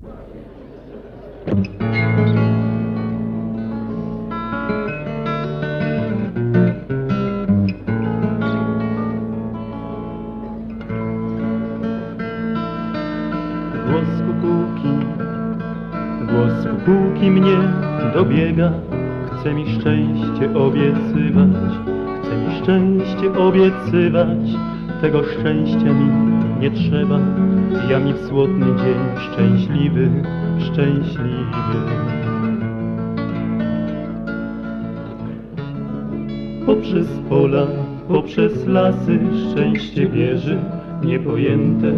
Głos kukułki, głos kukułki mnie dobiega. Chce mi szczęście obiecywać, chce mi szczęście obiecywać. Tego szczęścia mi nie trzeba, ja mi w słodny dzień szczęśliwy, szczęśliwy. Poprzez pola, poprzez lasy szczęście bierze niepojęte.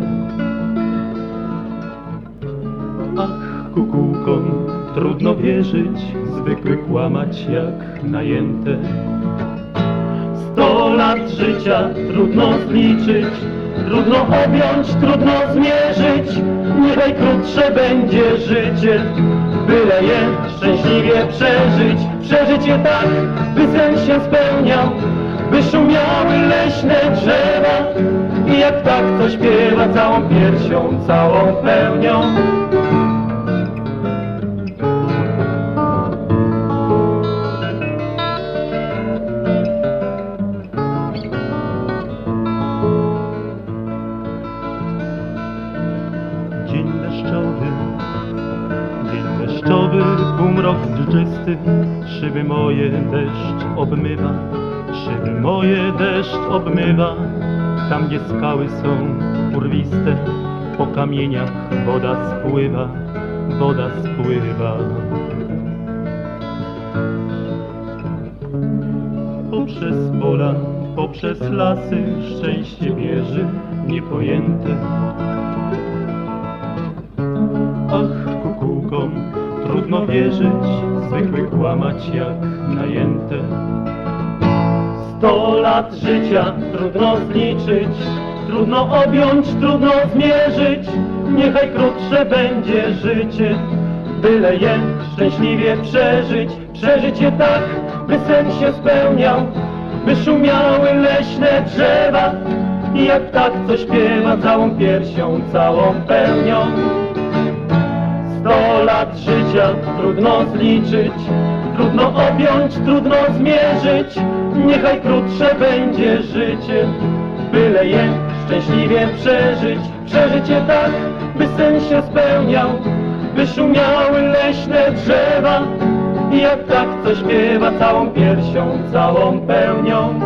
Ach, kukułkom trudno wierzyć, zwykły kłamać jak najęte. Sto lat życia trudno zliczyć, trudno objąć, trudno zmierzyć. Niechaj krótsze będzie życie, byle je szczęśliwie przeżyć. Przeżyć je tak, by sen się spełniał, by szumiały leśne drzewa. I jak tak to śpiewa całą piersią, całą pełnią. Deszczowy, dzień deszczowy, półmrok dżdżysty, szyby moje deszcz obmywa, szyby moje deszcz obmywa, tam gdzie skały są urwiste, po kamieniach woda spływa, woda spływa. Poprzez pola, poprzez lasy szczęście bierze niepojęte. Trudno wierzyć, zwykły kłamać jak najęte. Sto lat życia trudno zliczyć, trudno objąć, trudno zmierzyć. Niechaj krótsze będzie życie, byle je szczęśliwie przeżyć. Przeżyć je tak, by sen się spełniał, by szumiały leśne drzewa. I jak tak, co śpiewa całą piersią, całą pełnią. Sto lat życia trudno zliczyć, trudno objąć, trudno zmierzyć. Niechaj krótsze będzie życie, byle je szczęśliwie przeżyć. Przeżyć je tak, by sen się spełniał, by szumiały leśne drzewa. I jak tak, co śpiewa całą piersią, całą pełnią.